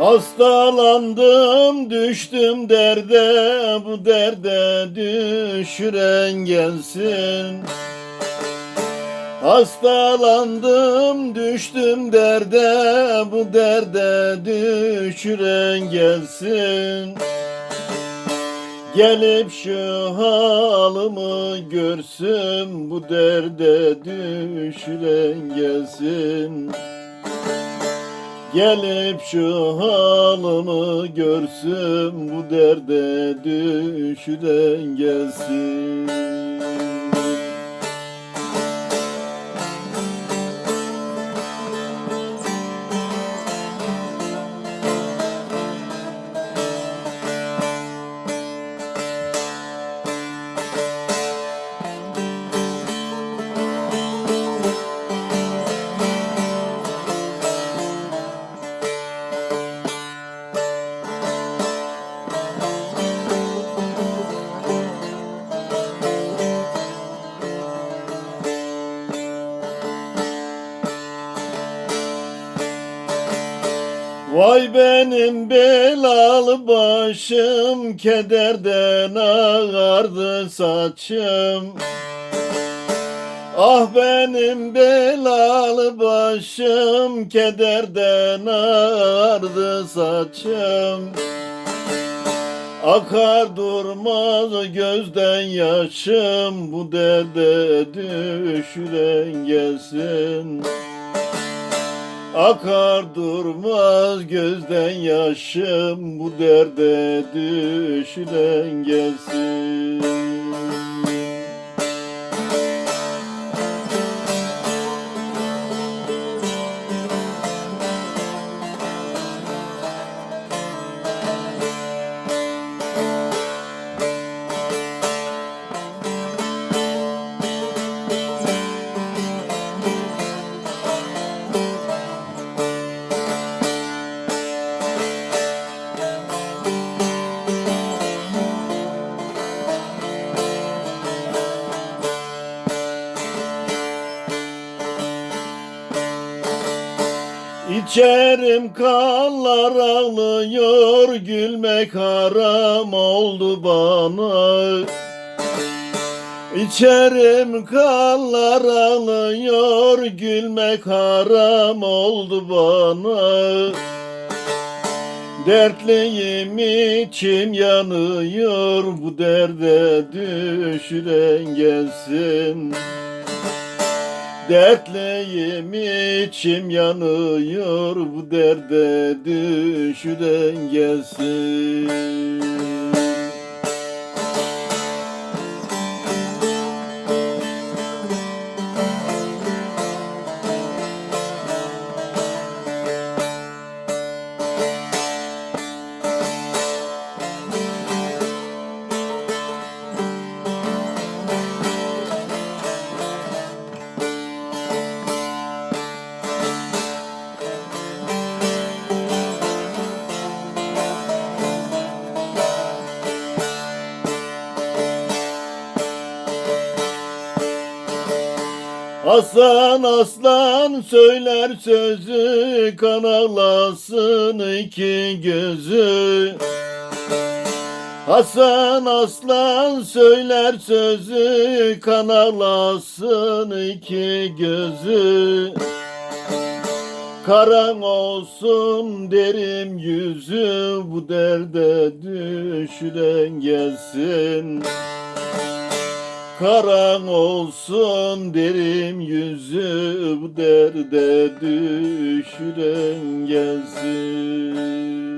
Hastalandım düştüm derde. Bu derde düşüren gelsin. Hastalandım düştüm derde. Bu derde düşüren gelsin. Gelip şu halımı görsün. Bu derde düşüren gelsin Gelip şu halımı görsün bu derde düşüren gelsin Vay benim belalı başım Kederden ağardı saçım. Ah benim belalı başım Kederden ağardı saçım. Akar durmaz gözden yaşım Bu derde düşüren gelsin Akar durmaz gözden yaşım bu derde düşülen gelsin. İçerim kanlar ağlıyor Gülmek haram oldu bana. İçerim kanlar ağlıyor Gülmek haram oldu bana. Dertliyim içim yanıyor Bu derde düşüren gelsin Dertliyim içim yanıyor bu derde düşüren gelsin. Hasan aslan söyler sözü kan ağlasın iki gözü. Hasan aslan söyler sözü kan ağlasın iki gözü. Karan olsun derim yüzü bu derde düşüren gelsin Karan olsun derim yüzü derde düşüren gelsin.